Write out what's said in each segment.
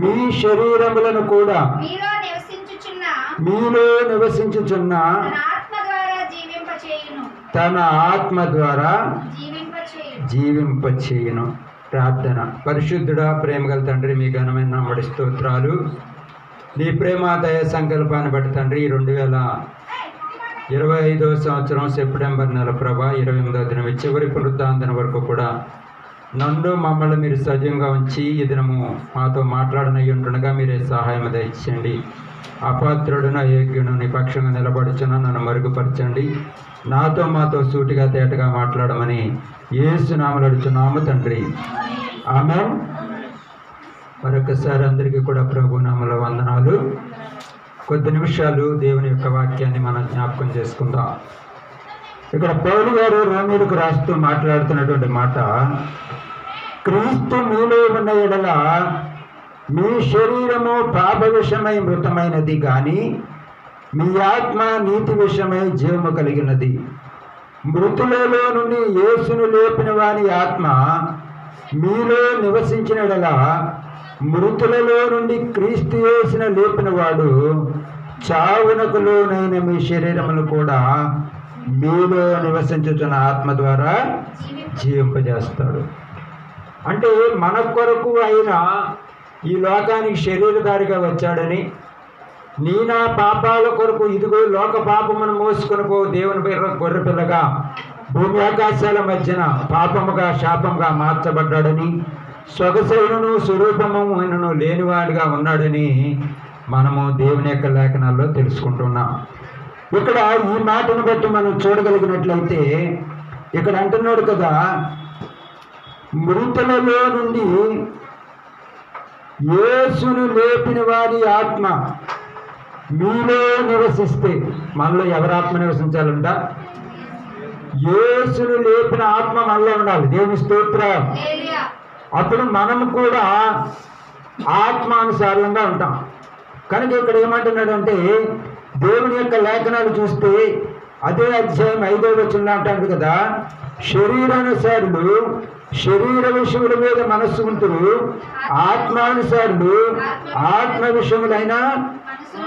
మీ శరీరములను కూడా మీలో నివసించుచున్న మీలో నివసించుచున్న తన ఆత్మ ద్వారా జీవింపచేయును. ప్రార్థన. పరిశుద్ధుడా ప్రేమగల తండ్రి మీ ఘనమైన నామడి స్తోత్రాలు. నీ ప్రేమ దయ సంకల్పాన్ని బట్టి తండ్రి రెండు వేల ఇరవై ఐదో సంవత్సరం సెప్టెంబర్ నెల ప్రభా ఇరవై ఎనిమిదో దినం చివరి పునరుద్ధాంతన వరకు కూడా నన్ను మమ్మల్ని మీరు సజీవంగా ఉంచి ఈ దినము మాతో మాట్లాడనై ఉంటుండగా మీరే సహాయం దయచేయండి. అపాత్రుడున యోగ్యును నిపక్షంగా నిలబడుచున్న నన్ను మరుగుపరచండి. నాతో మాతో సూటిగా తేటగా మాట్లాడమని ఏసు నామలడుచున్నాము తండ్రి. ఆమె మరొకసారి అందరికీ కూడా ప్రభు నామల వందనాలు. కొద్ది నిమిషాలు దేవుని యొక్క వాక్యాన్ని మనం జ్ఞాపకం చేసుకుందాం. ఇక్కడ పౌరు గారు రోమిలకు రాస్తూ మాట్లాడుతున్నటువంటి మాట క్రీస్తు మీలో ఉన్న ఎడల మీ శరీరము పాప విషమై మృతమైనది కానీ మీ ఆత్మ నీతి విషయమై జీవము కలిగినది. మృతులలో నుండి యేసును లేపిన వాని ఆత్మ మీలో నివసించిన ఎడల మృతులలో నుండి క్రీస్తు యేసును లేపిన వాడు చావునకు లోనైన మీ శరీరములు కూడా మీలో నివసించుతున్న ఆత్మ ద్వారా జీవింపజేస్తాడు. అంటే మన కొరకు ఆయన ఈ లోకానికి శరీరధారిగా వచ్చాడని నీ నా పాపాల కొరకు ఇదిగో లోక పాపమును మోసుకొని పో దేవుని పిల్ల గొర్రె పిల్లగా భూమి ఆకాశాల మధ్యన పాపముగా శాపముగా మార్చబడ్డాడని సొగసైనను స్వరూపమును లేనివాడిగా ఉన్నాడని మనము దేవుని యొక్క లేఖనాల్లో తెలుసుకుంటున్నాం. ఇక్కడ ఈ మాటను బట్టి మనం చూడగలిగినట్లయితే ఇక్కడ అంటున్నాడు కదా మృతులలో నుండి యేసును లేపిన వారి ఆత్మ మీలో నివసిస్తే మనలో ఎవరి ఆత్మ నివసించాలంట? యేసును లేపిన ఆత్మ మనలో ఉండాలి. దేవుని స్తోత్రం. అప్పుడు మనం కూడా ఆత్మానుసారంగా ఉంటాం. కనుక ఇక్కడ ఏమంటున్నాడంటే దేవుని యొక్క లేఖనాలు చూస్తే అదే అధ్యాయం ఐదో వచ్చిన అంటాడు కదా శరీరానుసారులు శరీర విషయముల మీద మనస్సు ఉంటుంది ఆత్మానుసారులు ఆత్మ విషయములైన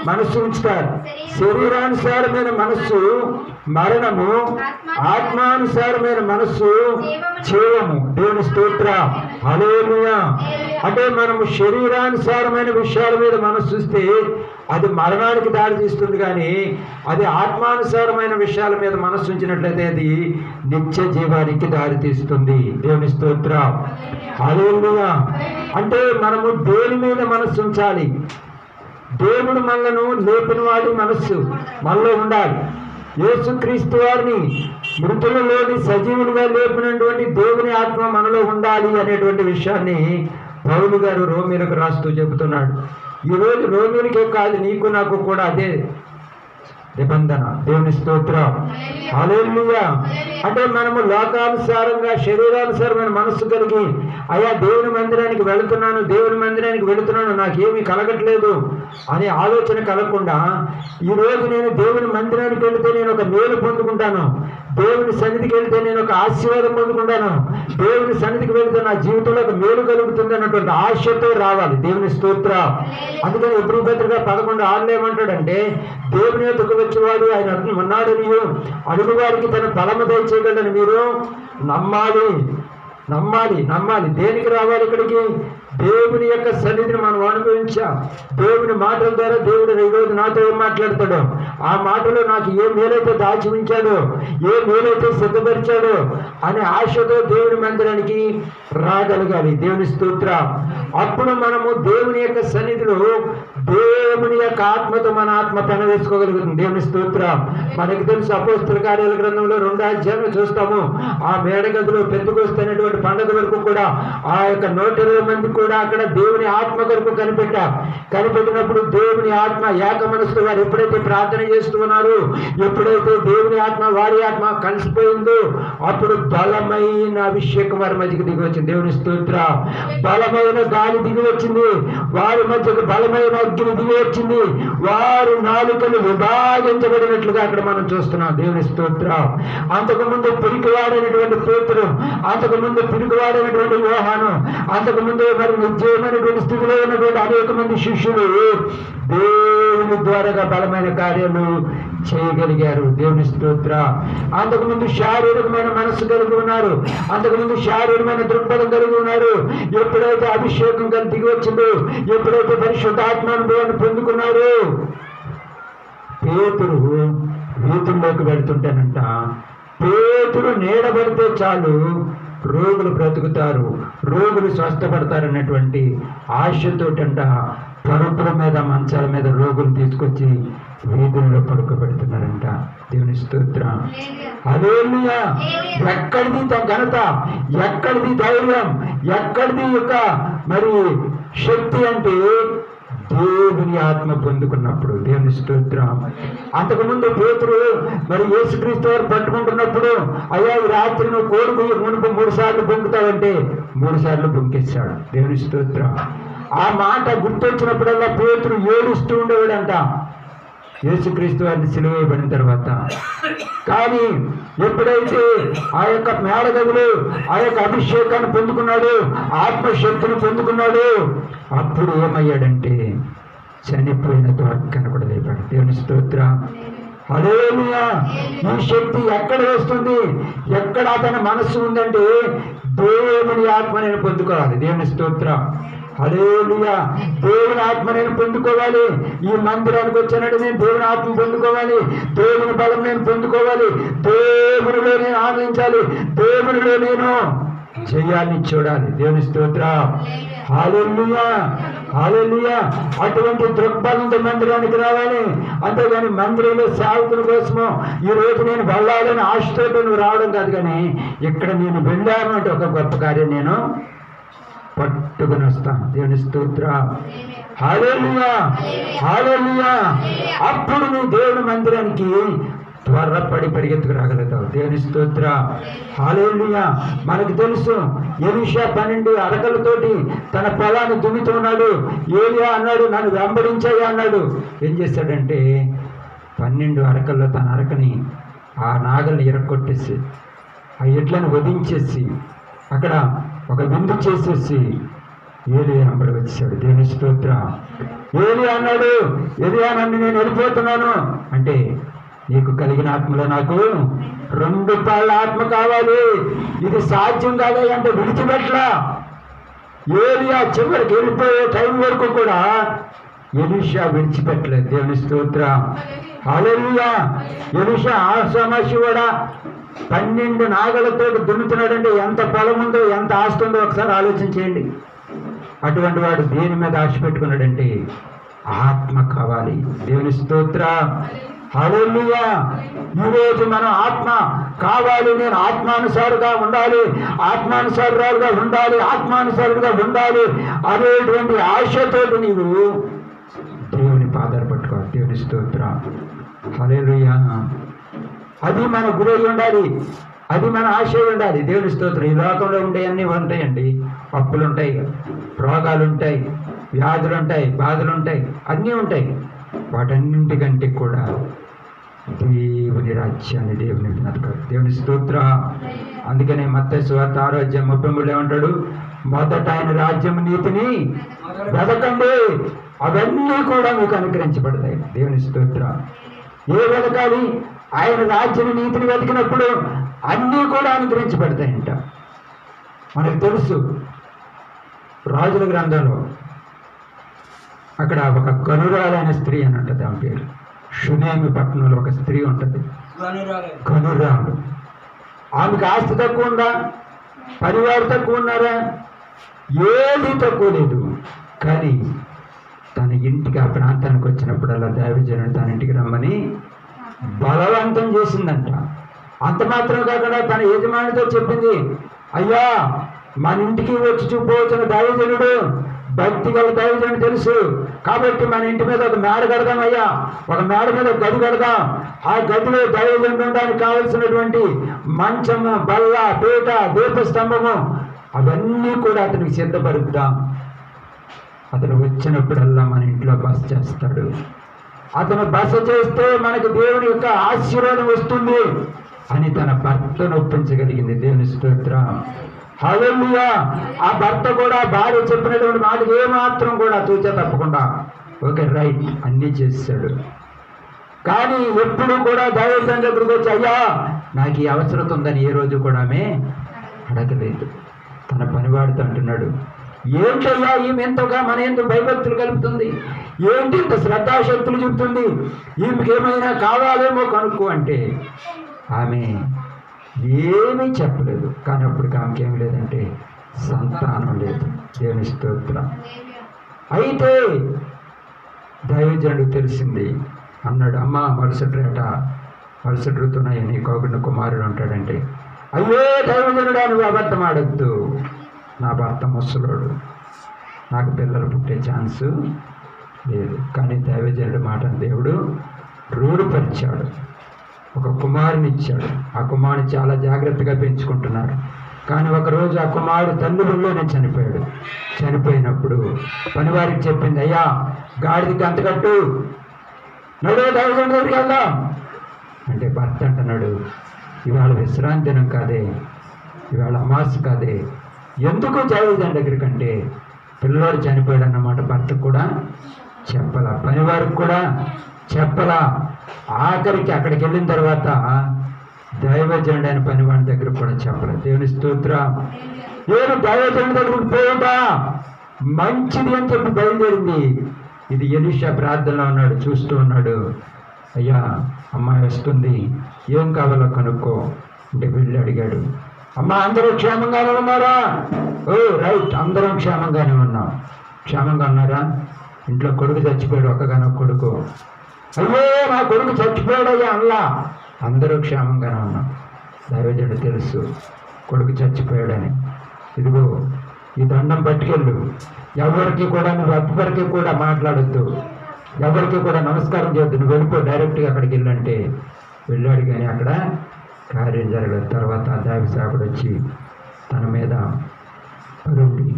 మనస్సు ఉంచుతారు. శరీరానుసారమైన మనస్సు మరణము ఆత్మానుసారమైన మనస్సు జీవము. దేవుని స్తోత్రం. అంటే మనము శరీరానుసారమైన విషయాల మీద మనసు చూస్తే అది మరణానికి దారి తీస్తుంది కానీ అది ఆత్మానుసారమైన విషయాల మీద మనస్సు ఉంచినట్లయితే అది నిత్య జీవానికి దారి తీస్తుంది. దేవుని స్తోత్ర. హల్లెలూయా. అంటే మనము దేని మీద మనస్సు ఉంచాలి. దేవుడు మనలను లేపినవాడి మనస్సు మనలో ఉండాలి. యేసుక్రీస్తు వారిని మృతులలోని సజీవులుగా లేపినటువంటి దేవుని ఆత్మ మనలో ఉండాలి అనేటువంటి విషయాన్ని పౌలు గారు రోమిలకు రాస్తూ చెబుతున్నాడు. ఈరోజు రోమిలకే కాదు నీకు నాకు కూడా అదే నిబంధన. దేవుని స్తోత్రం. హల్లెలూయా. అంటే మనము లోకానుసారంగా శరీరానుసారమైన మనస్సు కలిగి అయ్యా దేవుని మందిరానికి వెళుతున్నాను దేవుని మందిరానికి వెళుతున్నాను నాకేమీ కలగట్లేదు అనే ఆలోచన కలగకుండా ఈరోజు నేను దేవుని మందిరానికి వెళితే నేను ఒక మేలు పొందుకుంటాను. దేవుని సన్నిధికి వెళితే నేను ఒక ఆశీర్వాదం పొందుకుంటాను. దేవుని సన్నిధికి వెళితే నా జీవితంలో ఒక మేలు కలుగుతుంది అన్నటువంటి ఆశతో రావాలి. దేవుని స్తోత్ర. అందుకని ఎప్పుడు పత్రిక పదకొండు ఆరులో ఏమంటాడంటే దేవుని యొక్కకు వచ్చేవాడు ఆయన ఉన్నాడని అడుగు వారికి తన బలము దయచేయగలని మీరు నమ్మాలి. నమ్మాలి నమ్మాలి. దేనికి రావాలి ఇక్కడికి? దేవుని యొక్క సన్నిధిని మనం అనుభవించాం. దేవుని మాటల ద్వారా దేవుడు ఈరోజు నాతో ఏం మాట్లాడతాడో ఆ మాటలో నాకు ఏ మేలైతే దాచి ఉంచాడో ఏ మేలైతే సిద్ధపరిచాడో అనే ఆశతో దేవుని మందిరానికి రాగలగాలి. దేవుని స్తోత్ర. అప్పుడు మనము దేవుని యొక్క సన్నిధిలో దేవుని యొక్క ఆత్మతో మన ఆత్మ పెన వేసుకోగలుగుతుంది దేవుని స్తోత్ర. మనకి తెలుసు అపోస్తుల కార్యాల గ్రంథంలో రెండు అధ్యాయంలో చూస్తాము. ఆ మేడగదిలో పెద్దకొస్తున్నటువంటి పండుగ వరకు కూడా ఆ యొక్క నూట ఇరవై మంది కూడా కూడా అక్కడ దేవుని ఆత్మ కొరకు కనిపెట్టా. కనిపెట్టినప్పుడు దేవుని ఆత్మ ఏక మనసులో వారు ఎప్పుడైతే ప్రార్థన చేస్తూ ఉన్నారు ఎప్పుడైతే దేవుని ఆత్మ వారి ఆత్మ కలిసిపోయిందో అప్పుడు బలమైన అభిషేకం వారి మధ్యకి దిగి వచ్చింది. దేవుని స్తోత్ర. బలమైన గాలి దిగి వచ్చింది. వారి మధ్యకు బలమైన అగ్ని దిగి వచ్చింది. వారు నాలుకలు విభాగించబడినట్లుగా అక్కడ మనం చూస్తున్నాం. దేవుని స్తోత్ర. అంతకుముందు పిరికివాడైనటువంటి పేతురు అంతకుముందు పిరికివాడైనటువంటి యోహాను అంతకుముందు మరి నిశ్చయమైనటువంటి స్థితిలో ఉన్నటువంటి అనేక మంది శిష్యులు దేవుని ద్వారా బలమైన కార్యాలు చేయగలిగారు. దేవుని స్తోత్ర. అంతకుముందు శారీరకమైన మనస్సు కలిగి ఉన్నారు. అంతకుముందు శారీరకమైన దృక్పథం కలిగి ఉన్నారు. ఎప్పుడైతే అభిషేకం కలిగి వచ్చిందో ఎప్పుడైతే పరిశుద్ధాత్మానుభవాన్ని పొందుకున్నారు పేతురు వీధుల్లోకి వెళ్తుంటానంట. పేతురు నీడబడితే చాలు రోగులు బ్రతుకుతారు రోగులు స్వస్థపడతారన్నటువంటి ఆశతోటంట పరుపుల మీద మంచాల మీద రోగులు తీసుకొచ్చి వీధుల్లో పడుకోబెడుతున్నారంట. దేవుని స్తోత్ర. అదేమియా ఎక్కడిది ఘనత? ఎక్కడిది ధైర్యం? ఎక్కడిది యొక్క మరి శక్తి అంటే దేవుని ఆత్మ పొందుకున్నప్పుడు దేవుని స్తోత్రం. అంతకుముందు పేతురు మరి యేసుక్రీస్తు వారు పట్టుకుంటున్నప్పుడు అయ్యా ఈ రాత్రి నువ్వు కోరుకు మునుపు మూడు సార్లు పొంగుతావంటే మూడు సార్లు పొంకేశాడు దేవుని స్తోత్రం. ఆ మాట గుర్తొచ్చినప్పుడల్లా పేతురు ఏడుస్తూ ఉండేవాడంట. యేసుక్రీస్తు వారిని సిలువేయబడిన తర్వాత. కానీ ఎప్పుడైతే ఆ యొక్క మేడగదులు ఆ యొక్క అభిషేకాన్ని పొందుకున్నాడు ఆత్మశక్తిని పొందుకున్నాడు అప్పుడు ఏమయ్యాడంటే చనిపోయిన తోట కనపడలేపాడు. దేవుని స్తోత్ర. హల్లెలూయా! ఈ శక్తి ఎక్కడ వస్తుంది? ఎక్కడ అతని మనస్సు ఉందంటే దేవుని ఆత్మ నేను పొందుకోవాలి. దేవుని స్తోత్రం. హల్లెలూయా. దేవుని ఆత్మ నేను పొందుకోవాలి. ఈ మందిరానికి వచ్చినట్టు నేను దేవుని ఆత్మ పొందుకోవాలి. దేవుని బలం నేను పొందుకోవాలి. దేవునిలో నేను ఆనందించాలి. దేవునిలో నేను చేయాలని చూడాలి. దేవుని స్తోత్ర. హాలెల్లుయా. హాలెల్లుయా. అటువంటి దృక్పథంతో మందిరానికి రావాలి. అంతేగాని మందిరంలో సేవకుల కోసము ఈ రోజు నేను వెళ్ళాలని ఆశతో నువ్వు రావడం కాదు కానీ ఇక్కడ నేను వెళ్ళాను అంటే ఒక గొప్ప కార్యం నేను పట్టుకుని వస్తాం. దేవుని స్తోత్ర. Hallelujah hallelujah. అప్పుడు నువ్వు దేవుని మందిరానికి త్వరపడి పరిగెత్తుకు రాగలుగుతావు. దేవుని స్తోత్ర. హాలేలుయా మనకు తెలుసు ఎలిషా పన్నెండు అరకలతోటి తన పొలాన్ని దున్నుతున్నాడు ఏలియా అన్నాడు నన్ను వెంబడించాయి అన్నాడు. ఏం చేశాడంటే పన్నెండు అరకల్లో తన అరకని ఆ నాగల్ని ఇరక్కొట్టేసి ఆ ఎడ్లను వధించేసి అక్కడ ఒక విందు చేసేసి ఏలి వెంబడి వచ్చాడు దేవుని స్తోత్ర. ఏలి అన్నాడు ఏలియా నన్ను నేను వెళ్ళిపోతున్నాను అంటే నీకు కలిగిన ఆత్మలో నాకు రెండు పాళ్ళ ఆత్మ కావాలి. ఇది సాధ్యం కాదా అంటే విడిచిపెట్టలా ఏలియా చివరికి వెళ్ళిపోయే టైం వరకు కూడా ఎలిషా విడిచిపెట్టలేదు. దేవుని స్తోత్రం. హల్లెలూయా. ఎలిషా ఆ సమస్య కూడా పన్నెండు నాగలతో దున్నుతున్నాడంటే ఎంత పొలం ఉందో ఎంత ఆస్తి ఉందో ఒకసారి ఆలోచించేయండి. అటువంటి వాడు దేని మీద ఆశ పెట్టుకున్నాడంటే ఆత్మ కావాలి. దేవుని స్తోత్ర. హల్లెలూయా. ఈరోజు మనం ఆత్మ కావాలి. నేను ఆత్మానుసారుగా ఉండాలి. ఆత్మానుసారురాలుగా ఉండాలి. ఆత్మానుసారుడుగా ఉండాలి అనేటువంటి ఆశతోటి నీవు దేవుని పాదాలు పట్టుకోవాలి దేవుని స్తోత్ర. హల్లెలూయా. అది మన గురై ఉండాలి. అది మన ఆశ ఉండాలి. దేవుని స్తోత్రం. ఈ లోకంలో ఉండేవన్నీ ఉంటాయండి. పప్పులు ఉంటాయి రోగాలు ఉంటాయి వ్యాధులు ఉంటాయి బాధలు ఉంటాయి అన్నీ ఉంటాయి. వాటన్నింటికంటే కూడా దేవుని రాజ్యాన్ని దేవుని నడకాలి దేవుని స్తోత్ర. అందుకనే మత్త స్వార్థ ఆరోగ్యం ముప్పై మూడు ఏమంటాడు? మొదట ఆయన రాజ్యం నీతిని వెతకండి అవన్నీ కూడా మీకు అనుగ్రహించబడతాయి. దేవుని స్తోత్ర. ఏ వెతకాలి ఆయన రాజ్యం నీతిని వెతికినప్పుడు అన్నీ కూడా అనుగ్రహించబడతాయంట. మనకు తెలుసు రాజుల గ్రంథంలో అక్కడ ఒక కనురాలైన స్త్రీ అని ఉంటుంది ఆమె పేరు. షునేమి పట్టణంలో ఒక స్త్రీ ఉంటుంది. కనురాలు. ఆమెకు ఆస్తి తక్కువ ఉందా? పరివారు తక్కువ ఉన్నారా? ఏది తక్కువ లేదు. కానీ తన ఇంటికి ఆ ప్రాంతానికి వచ్చినప్పుడల్లా దైవజనుడు తన ఇంటికి రమ్మని బలవంతం చేసిందంట. అంత మాత్రం కాకుండా తన యజమానితో చెప్పింది అయ్యా మన ఇంటికి వచ్చి చూపవచ్చిన దైవజనుడు భక్తి గల దైవజనుడు తెలుసు. కాబట్టి మన ఇంటి మీద ఒక మేడ కడదాం అయ్యా. ఒక మేడ మీద ఒక గది కడదాం. ఆ గదిలో దైవజనుడు ఉండడానికి కావలసినటువంటి మంచము బల్ల పీట దీపస్తంభము అవన్నీ కూడా అతనికి సిద్ధపరుద్దాం. అతను వచ్చినప్పుడల్లా మన ఇంట్లో బస చేస్తాడు. అతను బస చేస్తే మనకు దేవుని యొక్క ఆశీర్వాదం వస్తుంది అని తన భర్తను ఒప్పించగలిగింది దేవుని స్తోత్రం. హలోయా ఆ భర్త కూడా భార్య చెప్పినటువంటి మాటకి ఏమాత్రం కూడా తూచా తప్పకుండా ఓకే రైట్ అన్నీ చేశాడు. కానీ ఎప్పుడు కూడా దైవజన్ దగ్గరికి వచ్చి అయ్యా నాకు ఈ అవసరం ఉందని ఏ రోజు కూడా ఆమె అడగలేదు. తన పనివాడితో అంటున్నాడు ఏంటయ్యా ఈమె ఎంతగా మన ఎందుకు భయభక్తులు కలుపుతుంది? ఏంటి ఇంత శ్రద్ధాశక్తులు చెబుతుంది? ఈమెకేమైనా కావాలేమో కనుక్కో అంటే ఆమె ఏమీ చెప్పలేదు. కానీ అప్పుడు ఆమెకి ఏం లేదంటే సంతానం లేదు. దేవుని స్తోత్రం. అయితే దైవజనుడు తెలిసింది అన్నాడు అమ్మ మరుసటి రేట మరుసటి ఋతునాయి నీ కోగుడిన కుమారుడు ఉంటాడంటే అయ్యో దైవజనుడా నువ్వు అబద్ధం ఆడద్దు నా భర్త ముసలోడు. నాకు పిల్లలు పుట్టే ఛాన్సు లేదు. కానీ దైవజనుడు మాట దేవుడు రూఢిపరిచాడు. ఒక కుమారుని ఇచ్చాడు. ఆ కుమారుని చాలా జాగ్రత్తగా పెంచుకుంటున్నారు. కానీ ఒకరోజు ఆ కుమారుడు తల్లిదండ్రులోనే చనిపోయాడు. చనిపోయినప్పుడు పనివారికి చెప్పింది అయ్యా గాడిదికి అంతకట్టు నడవ దైవజనుడి దగ్గరికి వెళ్దాం. అంటే భర్త అంటున్నాడు ఇవాళ విశ్రాంతి దినం కాదే. ఇవాళ అమాస్ కాదే. ఎందుకు దైవజన్ దగ్గరికి అంటే పిల్లోడు చనిపోయాడు అన్నమాట భర్త కూడా చెప్పలా పనివారికి కూడా చెప్పలా. ఆఖరికి అక్కడికి వెళ్ళిన తర్వాత దైవజనుడు అయిన పనివాడి దగ్గర కూడా చెప్పలే. దేవుని స్తోత్ర. నేను దైవజనుడి దగ్గరికి పోయినా మంచిది అని చెప్పి బయలుదేరింది. ఇది ఎలిషా ప్రార్థనలో ఉన్నాడు చూస్తూ ఉన్నాడు. అయ్యా అమ్మాయి వస్తుంది. ఏం కావాలో కనుక్కో అంటే వెళ్ళి అడిగాడు. అమ్మా అందరూ క్షేమంగానే ఉన్నారా? ఓ రైట్ అందరం క్షేమంగానే ఉన్నాం. క్షేమంగా ఉన్నారా? ఇంట్లో కొడుకు చచ్చిపోయాడు ఒక్కగానో కొడుకు. అయ్యో నా కొడుకు చచ్చిపోయాడు అయ్యా అల్లా. అందరూ క్షేమంగానే ఉన్నాం. దైవజుడు తెలుసు కొడుకు చచ్చిపోయాడని. ఇదిగో ఈ దండం పట్టుకెళ్ళు. ఎవరికి కూడా నువ్వు ఎవ్వరికి కూడా మాట్లాడద్దు. ఎవరికి కూడా నమస్కారం చేయొద్దు. నువ్వు వెళ్ళిపో డైరెక్ట్గా అక్కడికి వెళ్ళంటే. వెళ్ళాడు కానీ అక్కడ కార్యం జరగలేదు తర్వాత దావి సాకుడు వచ్చి తన మీద పరుండి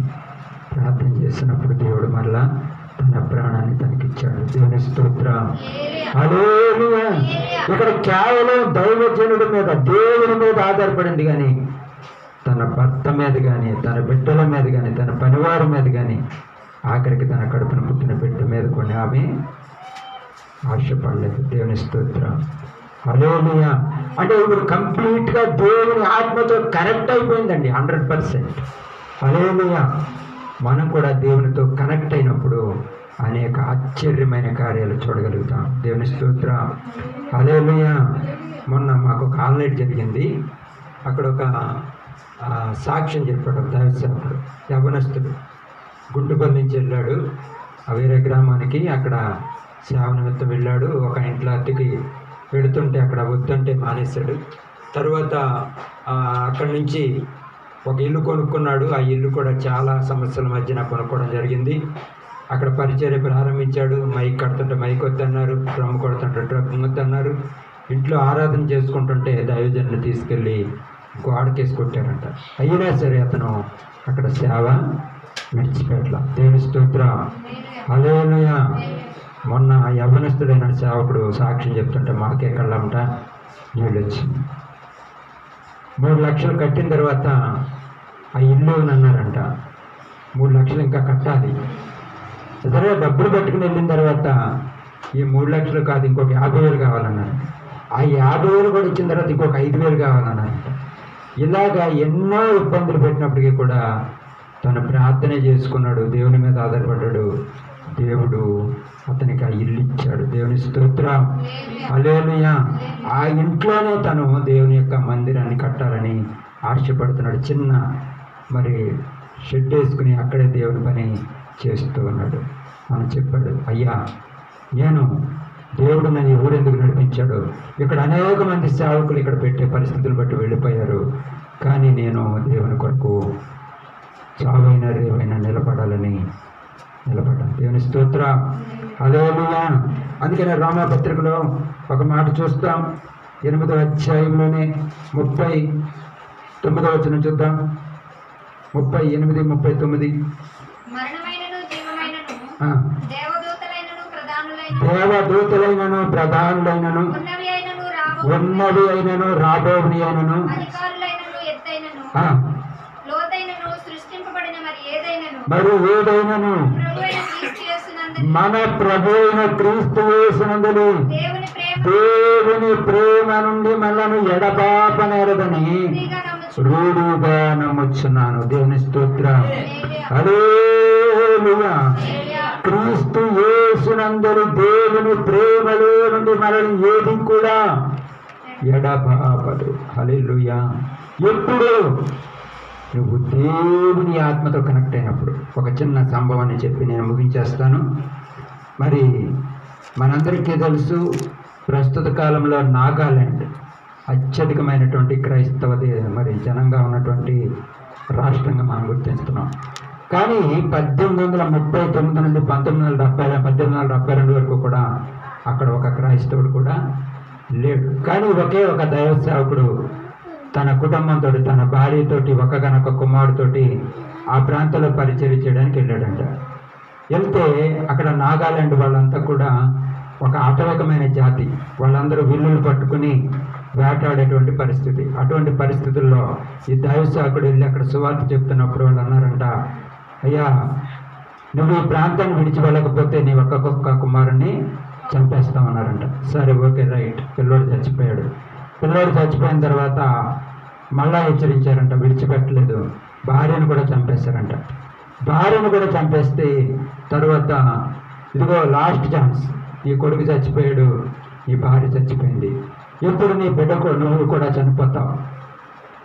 ప్రార్థన చేసినప్పుడు దేవుడు మరలా తన ప్రాణాన్ని తనకిచ్చాడు. దేవుని స్తోత్రం. ఇక్కడ కేవలం దైవజనుడి మీద దేవుని మీద ఆధారపడింది కానీ తన భర్త మీద కానీ తన బిడ్డల మీద కానీ తన పనివారి మీద కానీ ఆఖరికి తన కడుపున పుట్టిన బిడ్డ మీద కొన్ని ఆమె ఆశపడలేదు. దేవుని స్తోత్రం. అలోనియా అంటే ఇప్పుడు కంప్లీట్గా దేవుని ఆత్మతో కనెక్ట్ అయిపోయిందండి హండ్రెడ్ పర్సెంట్. అలేమయ్య మనం కూడా దేవునితో కనెక్ట్ అయినప్పుడు అనేక ఆశ్చర్యమైన కార్యాలు చూడగలుగుతాం. దేవుని స్తోత్ర. అలేమయ్య మొన్న మాకు ఒక ఆన్లైట్ జరిగింది. అక్కడ ఒక సాక్ష్యం చెప్పాడు దైవసేవకుడు యవనస్తుడు. గుంటుపల్లి నుంచి వెళ్ళాడు. ఆ వేరే గ్రామానికి అక్కడ సేవ నిమిత్తం వెళ్ళాడు. ఒక ఇంట్లో అద్దెకి వెళుతుంటే అక్కడ వద్దంటే మానేశాడు. తర్వాత అక్కడి నుంచి ఒక ఇల్లు కొనుక్కున్నాడు. ఆ ఇల్లు కూడా చాలా సమస్యల మధ్యన కొనుక్కోవడం జరిగింది. అక్కడ పరిచర్య ప్రారంభించాడు. మైక్ కడుతుంటే మైక్ వద్దన్నారు. డ్రమ్ కొడుతుంటే డ్రమ్ వద్దన్నారు. ఇంట్లో ఆరాధన చేసుకుంటుంటే దైవజనులు తీసుకెళ్ళి గోడకేసి కొట్టారంట. అయినా సరే అతను అక్కడ సేవ విడిచిపెట్ల దేవుని స్తోత్ర. హల్లెలూయా. మొన్న యవనస్తుడైన సేవకుడు సాక్ష్యం చెప్తుంటే మాకే కళ్ళంట నీళ్ళు వచ్చి మూడు లక్షలు కట్టిన తర్వాత ఆ ఇల్లు అన్నారంట. మూడు లక్షలు ఇంకా కట్టాలి. సరే డబ్బులు పట్టుకుని వెళ్ళిన తర్వాత ఈ మూడు లక్షలు కాదు ఇంకొక యాభై వేలు కావాలన్నారు. ఆ యాభై వేలు కూడా ఇచ్చిన తర్వాత ఇంకొక ఐదు వేలు కావాలన్నారు ఇలాగా ఎన్నో ఇబ్బందులు పెట్టినప్పటికీ కూడా తను ప్రార్థన చేసుకున్నాడు దేవుని మీద ఆధారపడ్డాడు. దేవుడు అతనికి ఆ ఇల్లు ఇచ్చాడు. దేవుని స్తోత్రం. అలేలుయా ఆ ఇంట్లోనే తను దేవుని యొక్క మందిరాన్ని కట్టాలని ఆశపడుతున్నాడు. చిన్న మరి షెడ్ వేసుకుని అక్కడే దేవుని పని చేస్తూ ఉన్నాడు. మనం చెప్పాడు అయ్యా నేను దేవుడు నన్ను ఎవరు ఎందుకు నడిపించాడు? ఇక్కడ అనేక మంది సేవకులు ఇక్కడ పెట్టే పరిస్థితులు బట్టి వెళ్ళిపోయారు. కానీ నేను దేవుని కొరకు చావైనా రేవైనా నిలబడాలని నిలబడ్డాను దేవుని స్తోత్ర. హల్లెలూయా. అందుకనే రామపత్రికలో ఒక మాట చూస్తాం. ఎనిమిదో అధ్యాయంలోనే ముప్పై తొమ్మిదో వచ్చిన చూద్దాం. ముప్పై ఎనిమిది ముప్పై తొమ్మిది. దేవదూతలైనను ప్రధానులైనను ఉన్నవి అయినను రాబోని అయినను మరి ఏదైనాను మన ప్రభు క్రీస్తు యేసునందులు దేవుని ప్రేమ దేవుని ప్రేమ నుండి మనను ఎడబాపనేరదని పూర్తిగా నమ్ముచు రూఢుగా నమ్ముచున్నాను. దేవుని స్తోత్రం. హల్లెలూయా. క్రీస్తు యేసునందరి దేవుని ప్రేమలో నుండి మనల్ని ఏది కూడా ఎడబాపదు హల్లెలూయా. ఎప్పుడు నువ్వు దేవుని ఆత్మతో కనెక్ట్ అయినప్పుడు ఒక చిన్న సంభవాన్ని చెప్పి నేను ముగించేస్తాను. మరి మనందరికీ తెలుసు ప్రస్తుత కాలంలో నాగాలాండ్ అత్యధికమైనటువంటి క్రైస్తవ మరి జనంగా ఉన్నటువంటి రాష్ట్రంగా మనం గుర్తిస్తున్నాం. కానీ పద్దెనిమిది వందల ముప్పై తొమ్మిది నుండి పంతొమ్మిది వందల డెబ్బై పద్దెనిమిది వందల డెబ్బై రెండు వరకు కూడా అక్కడ ఒక క్రైస్తవుడు కూడా లేడు. కానీ ఒకే ఒక దైవ సేవకుడు తన కుటుంబంతో తన భార్యతోటి ఒక గనక కుమారుతోటి ఆ ప్రాంతంలో పరిచయం చేయడానికి వెళ్ళాడంట. వెళ్తే అక్కడ నాగాలాండ్ వాళ్ళంతా కూడా ఒక ఆటవికమైన జాతి. వాళ్ళందరూ విల్లులు పట్టుకుని వేటాడేటువంటి పరిస్థితి. అటువంటి పరిస్థితుల్లో ఈ దైవశాకుడు వెళ్ళి అక్కడ సువార్త చెప్తున్నప్పుడు వాళ్ళు అన్నారంట అయ్యా నువ్వు ఈ ప్రాంతాన్ని విడిచి వెళ్ళకపోతే నీ ఒక్కొక్క కుమారుని చంపేస్తామన్నారంట. సరే ఓకే రైట్. పిల్లోడు చచ్చిపోయాడు. పిల్లోడు చచ్చిపోయిన తర్వాత మళ్ళా హెచ్చరించారంట విడిచిపెట్టలేదు. భార్యను కూడా చంపేశారంట. భార్యను కూడా చంపేస్తే తర్వాత ఇదిగో లాస్ట్ ఛాన్స్ నీ కొడుకు చచ్చిపోయాడు నీ భార్య చచ్చిపోయింది. ఇప్పుడు నీ బిడ్డకు నువ్వు కూడా చనిపోతావు?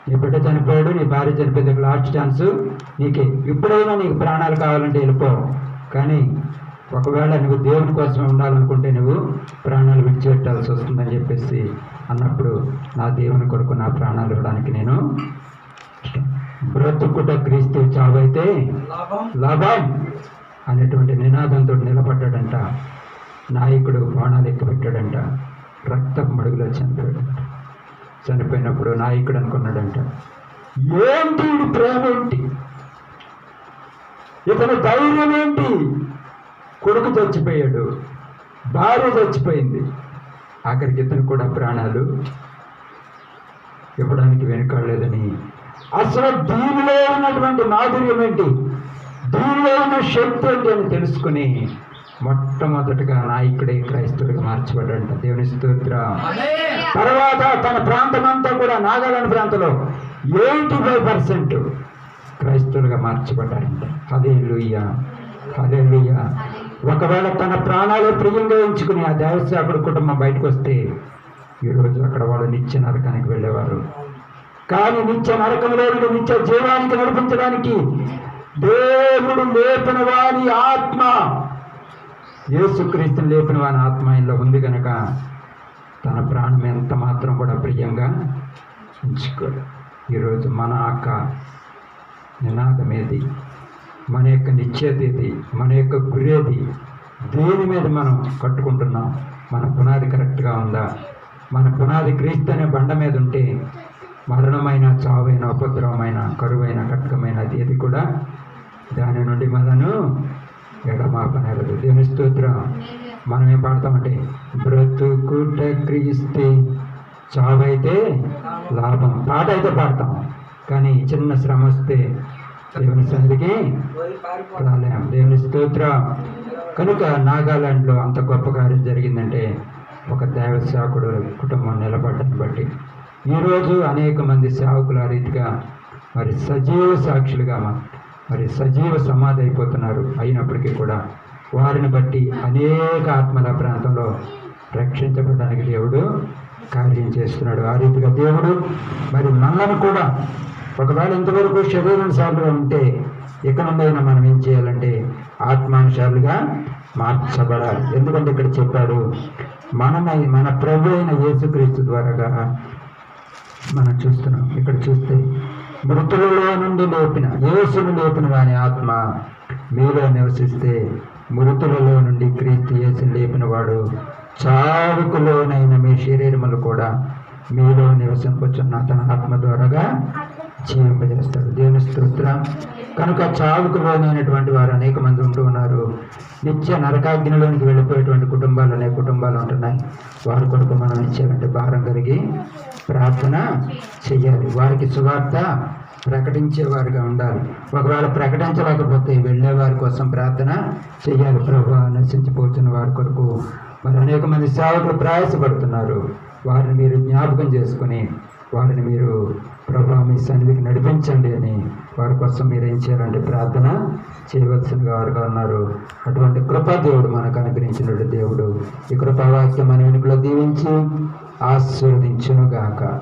నీ బిడ్డ చనిపోయాడు నీ భార్య చనిపోయింది లాస్ట్ ఛాన్స్ నీకే. ఇప్పుడైనా నీకు ప్రాణాలు కావాలంటే వెళ్ళిపోవు కానీ ఒకవేళ నువ్వు దేవుని కోసం ఉండాలనుకుంటే నువ్వు ప్రాణాలు విడిచిపెట్టాల్సి వస్తుందని చెప్పేసి అన్నప్పుడు నా దేవుని కొరకు నా ప్రాణాలు ఇవ్వడానికి నేను బ్రతుకుట క్రీస్తు చావైతే లాభం. అనేటువంటి నినాదంతో నిలబడ్డాడంట. నాయకుడు బాణాలు ఎక్కబెట్టాడంట రక్తం మడుగులో చనిపోయాడు చనిపోయినప్పుడు నాయకుడు అనుకున్నాడంట ఏంటి ఇది ప్రేమ ఏంటి? ఇతని ధైర్యం ఏంటి? కొడుకు చచ్చిపోయాడు భార్య చచ్చిపోయింది. ఆఖరికి ఇతను కూడా ప్రాణాలు ఇవ్వడానికి వెనుకాడలేదని. అసలు దీనిలో ఉన్నటువంటి మాధుర్యం ఏంటి? దీనిలో ఉన్న శక్తి ఏంటి అని తెలుసుకుని మొట్టమొదటిగా నాయకుడే క్రైస్తవుడిగా మార్చబడ్డాడంట. దేవుని స్తోత్రం. తర్వాత తన ప్రాంతం అంతా కూడా నాగాలాండ్ ప్రాంతంలో ఎయిటీ ఫైవ్ పర్సెంట్ క్రైస్తవులుగా మార్చబడ్డారంట. అదే లుయ్య అదే లుయ్య ఒకవేళ తన ప్రాణాలు ప్రియంగా ఉంచుకుని ఆ దేవసేవకుడు కుటుంబం బయటకు వస్తే ఈరోజు అక్కడ వాళ్ళు నిత్య నరకానికి వెళ్ళేవారు. కానీ నిత్య నరకంలో నుండి నిత్య జీవానికి నడిపించడానికి దేవుడు లేపిన వారి ఆత్మ యేసుక్రీస్తుని లేపిన వారి ఆత్మ ఇంట్లో ఉంది కనుక తన ప్రాణం ఎంత మాత్రం కూడా ప్రియంగా ఉంచుకోడు. ఈరోజు మన అక్క నినాదం ఏది మన యొక్క నిశ్చేతది మన యొక్క గురేది దేని మీద మనం కట్టుకుంటున్నాం? మన పునాది కరెక్ట్గా ఉందా? మన పునాది క్రీస్తు అనే బండ మీద ఉంటే మరణమైన చావైన ఉపద్రవమైన కరువైన కట్టకమైన ఏది కూడా దాని నుండి మనను ఎడమాపనేరదు. దేవుని స్తోత్రం. మనం ఏం పాడతామంటే బ్రతుకుట క్రీస్తే చావైతే లాభం. పాట అయితే పాడతాం. కానీ చిన్న శ్రమ వస్తే దేవుని సన్నిధికి రాలేం దేవుని స్తోత్రం. కనుక నాగాలాండ్లో అంత గొప్ప కార్యం జరిగిందంటే ఒక దైవ సేవకుడు కుటుంబం నిలబడ్డని బట్టి. ఈరోజు అనేక మంది సేవకులు ఆ రీతిగా మరి సజీవ సాక్షులుగా మరి సజీవ సమాధి అయిపోతున్నారు. అయినప్పటికీ కూడా వారిని బట్టి అనేక ఆత్మల ప్రాంతంలో రక్షించబడడానికి దేవుడు కార్యం చేస్తున్నాడు. ఆ రీతిగా దేవుడు మరి మనల్ని కూడా ఒకవేళ ఇంతవరకు శరీరానుసారులుగా ఉంటే ఇక నుండైనా మనం ఏం చేయాలంటే ఆత్మానుసారులుగా మార్చబడాలి. ఎందుకంటే ఇక్కడ చెప్పాడు మనమై మన ప్రభు అయిన యేసుక్రీస్తు ద్వారాగా మనం చూస్తున్నాం. ఇక్కడ చూస్తే మృతులలో నుండి లేపిన యేసును లేపిన వాని ఆత్మ మీలో నివసిస్తే మృతులలో నుండి క్రీస్తు యేసును లేపిన వాడు చావుకులోనైన మీ శరీరములు కూడా మీలో నివసింపుచున్న తన ఆత్మ ద్వారాగా జీవింపజేస్తాడు దేవుని స్తోత్ర. కనుక చావుకు లోనైనటువంటి వారు అనేక మంది ఉంటూ ఉన్నారు. నిత్య నరకాగ్నిలోనికి వెళ్ళిపోయేటువంటి కుటుంబాలు అనే కుటుంబాలు ఉంటున్నాయి. వారి కొరకు మనం ఇచ్చేటువంటి భారం కలిగి ప్రార్థన చెయ్యాలి వారికి సువార్త ప్రకటించేవారుగా ఉండాలి. ఒకవేళ ప్రకటించలేకపోతే వెళ్ళేవారి కోసం ప్రార్థన చేయాలి. ప్రభు నశించిపోతున్న వారి కొరకు మరి అనేక మంది సేవకులు ప్రయాసపడుతున్నారు. వారిని మీరు జ్ఞాపకం చేసుకొని వారిని మీరు ప్రభా మీ సన్నిధికి నడిపించండి అని వారి కోసం మీరు ఏం చేయాలంటే ప్రార్థన చేయవలసిన వారుగా ఉన్నారు. అటువంటి కృపా దేవుడు మనకు అనుగ్రహించినటువంటి దేవుడు. ఈ కృపావాక్యం మన వెనుకలో దీవించి ఆశీర్వదించునుగాక.